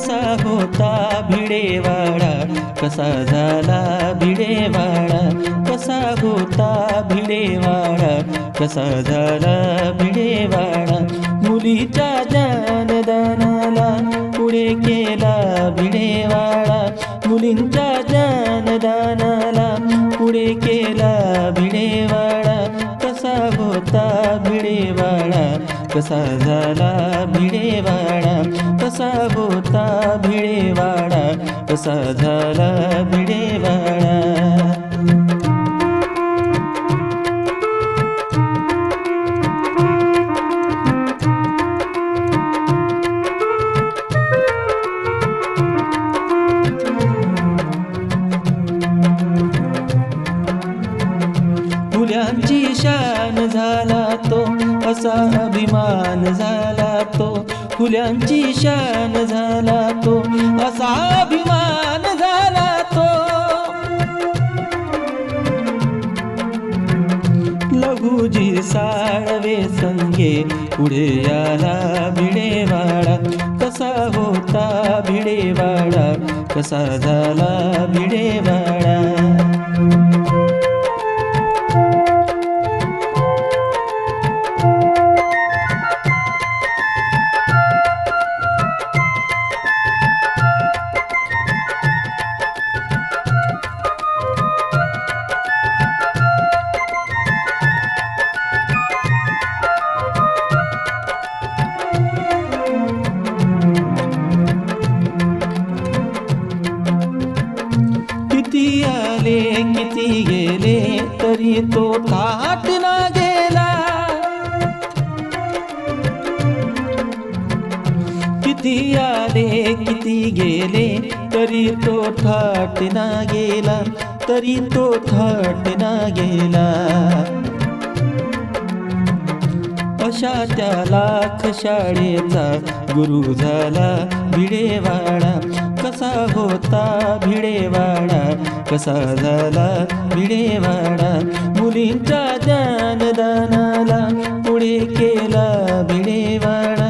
कसा होता भिडेवाडा? कसा झाला भिडेवाडा? कसा होता भिडेवाडा? कसा झाला भिडेवाडा? मुलीच्या जानदानाला पुढे केला भिडेवाडा. मुलींच्या जानदानाला पुढे केला भिडेवाडा. कसा होता भिडेवाडा? कसा झाला भिडेवाडा? कसा होता भिडेवाडा कसा झाला भिडेवाडा. फुल्यांची शान झाला तो असा अभिमान झाला तो फुल्यांची शान झाला तो असा अभिमान झाला तो. लघुजी साळवे संगे पुढे आला भिडेवाडा. कसा होता भिडेवाडा? कसा झाला भिडेवाडा? किती आले किती गेले तरी तो थाट ना गेला. किती आले किती गेले तरी तो थाट ना गेला तरी तो थाट ना गेला. अशा त्या लाख शाळेचा गुरु झाला भिडेवाडा. कसा होता भिडेवाडा? कसा झाला? भिडेवाडा मुलींच्या जानदानाला पुढे केला भिडेवाडा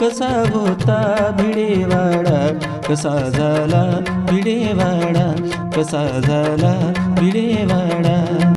कसा होता भिडेवाडा कसा झाला भिडेवाडा कसा झाला भिडेवाडा